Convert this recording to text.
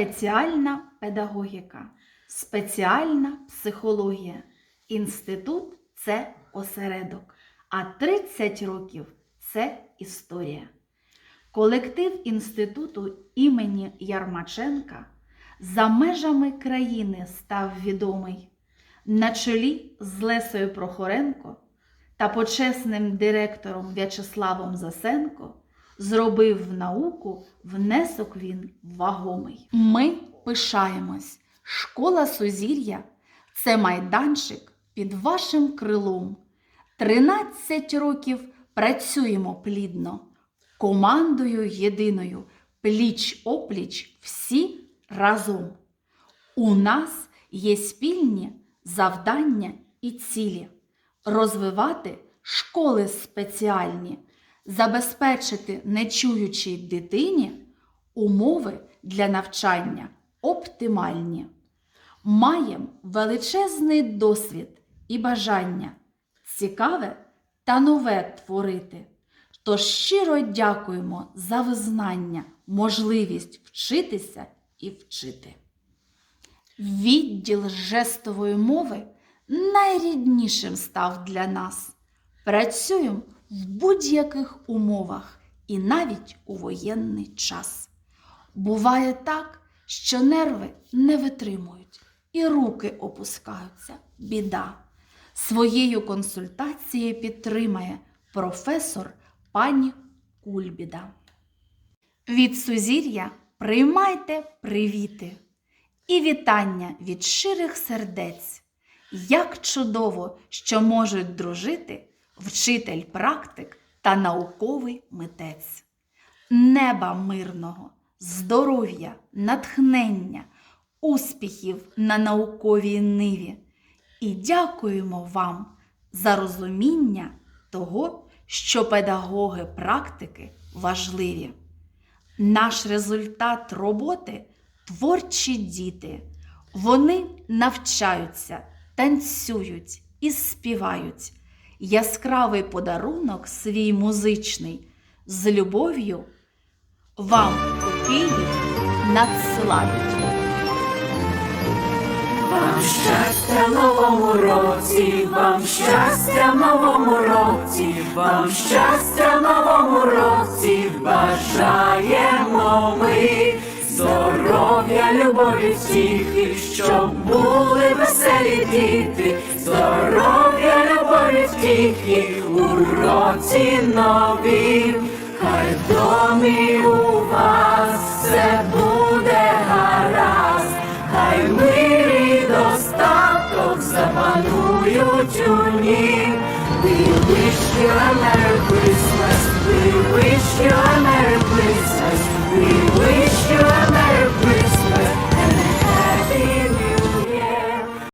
спеціальна педагогіка, спеціальна психологія. Інститут це осередок, а 30 років це історія. Колектив інституту імені Ярмаченка за межами країни став відомий на чолі з Лесою Прохоренко та почесним директором В'ячеславом Засенко зробив в науку внесок він вагомий. Ми пишаємось. Школа Сузір'я це майданчик під вашим крилом. 13 років працюємо плідно, командою єдиною, пліч опліч всі разом. У нас є спільні завдання і цілі розвивати школи спеціальні, забезпечити нечуючій дитині умови для навчання оптимальні. Маємо величезний досвід і бажання цікаве та нове творити. Тож щиро дякуємо за визнання, можливість вчитися і вчити. Відділ жестової мови найріднішим став для нас. Працюємо в будь-яких умовах і навіть у воєнний час. Буває так, що нерви не витримують і руки опускаються. Біда. Своєю консультацією підтримає професор пані Кульбіда. Від сузір'я приймайте привіти і вітання від щирих сердець. Як чудово, що можуть дружити вчитель практик та науковий митець. Неба мирного, здоров'я, натхнення, успіхів на науковій ниві. І дякуємо вам за розуміння того, що педагоги практики важливі. Наш результат роботи творчі діти. Вони навчаються, танцюють і співають. Яскравий подарунок свій музичний. З любов'ю вам у Київ надсилають. Вам щастя в новому році, вам щастя в новому році, вам щастя в новому році, бажаємо ми здоров'я, любові, втіхи, щоб були веселі діти, здоров'я, любові, втіхи у році новім, хай в домі у вас все буде гаразд, хай мир і достаток запанують у нім. We wish you a Merry Christmas, we wish you a Merry Christmas,